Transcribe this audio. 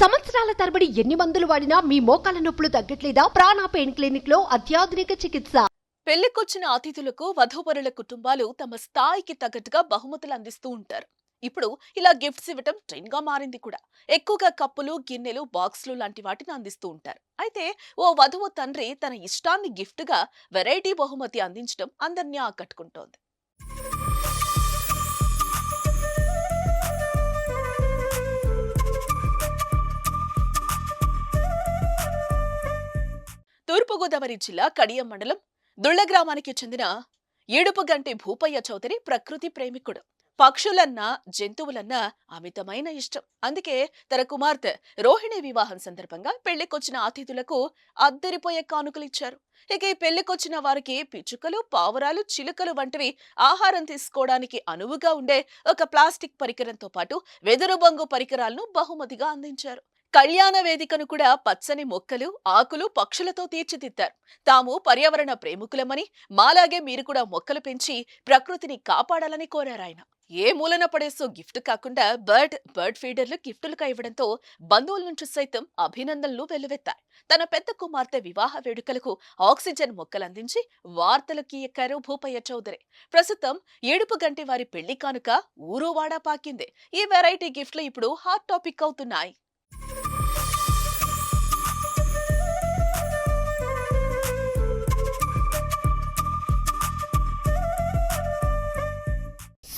సంవత్సరాల తరబడి ఎన్ని మందులు వాడినా మీ మోకాల నొప్పులు తగ్గట్లేదా? ప్రాణ పెయిన్ క్లినిక్లో అత్యాధునిక చికిత్స. పెళ్ళికొచ్చిన అతిథులకు వధూవరుల కుటుంబాలు తమ స్థాయికి తగ్గట్టుగా బహుమతులు అందిస్తూ ఉంటారు. ఇప్పుడు ఇలా గిఫ్ట్స్ ఇవ్వటం ట్రెండ్గా మారింది కూడా. ఎక్కువగా కప్పులు గిన్నెలు బాక్సులు లాంటి వాటిని అందిస్తూ ఉంటారు. అయితే ఓ వధువు తండ్రి తన ఇష్టాన్ని గిఫ్ట్గా వెరైటీ బహుమతి అందించడం అందరినీ ఆకట్టుకుంటోంది. తూర్పుగోదావరి జిల్లా కడియం మండలం దుళ్ళ గ్రామానికి చెందిన ఏడుపుగంటి భూపయ్య చౌదరి ప్రకృతి ప్రేమికుడు. పక్షులన్నా జంతువులన్నా అమితమైన ఇష్టం. అందుకే తన కుమార్తె రోహిణి వివాహం సందర్భంగా పెళ్ళికొచ్చిన అతిథులకు అద్దరిపోయే కానుకలిచ్చారు ఇక ఈ పెళ్ళికొచ్చిన వారికి పిచ్చుకలు పావురాలు చిలుకలు వంటివి ఆహారం తీసుకోవడానికి అనువుగా ఉండే ఒక ప్లాస్టిక్ పరికరంతో పాటు వెదురు బొంగు పరికరాలను బహుమతిగా అందించారు. కళ్యాణ వేదికను కూడా పచ్చని మొక్కలు ఆకులు పక్షులతో తీర్చిదిద్దారు. తాము పర్యావరణ ప్రేమికులమని మాలాగే మీరు కూడా మొక్కలు పెంచి ప్రకృతిని కాపాడాలని కోరారాయన ఏ మూలన పడేసో గిఫ్ట్ కాకుండా బర్డ్ బర్డ్ ఫీడర్లు గిఫ్టులుగా ఇవ్వడంతో బంధువుల నుంచి సైతం అభినందనలు వెల్లువెత్తాయి. తన పెద్ద కుమార్తె వివాహ వేడుకలకు ఆక్సిజన్ మొక్కలు అందించి వార్తలకి ఎక్కారు భూపయ్య చౌదరి. ప్రస్తుతం ఏడుపు గంటి వారి పెళ్ళి కానుక ఊరువాడా పాకింది. ఈ వెరైటీ గిఫ్ట్లు ఇప్పుడు హాట్ టాపిక్ అవుతున్నాయి.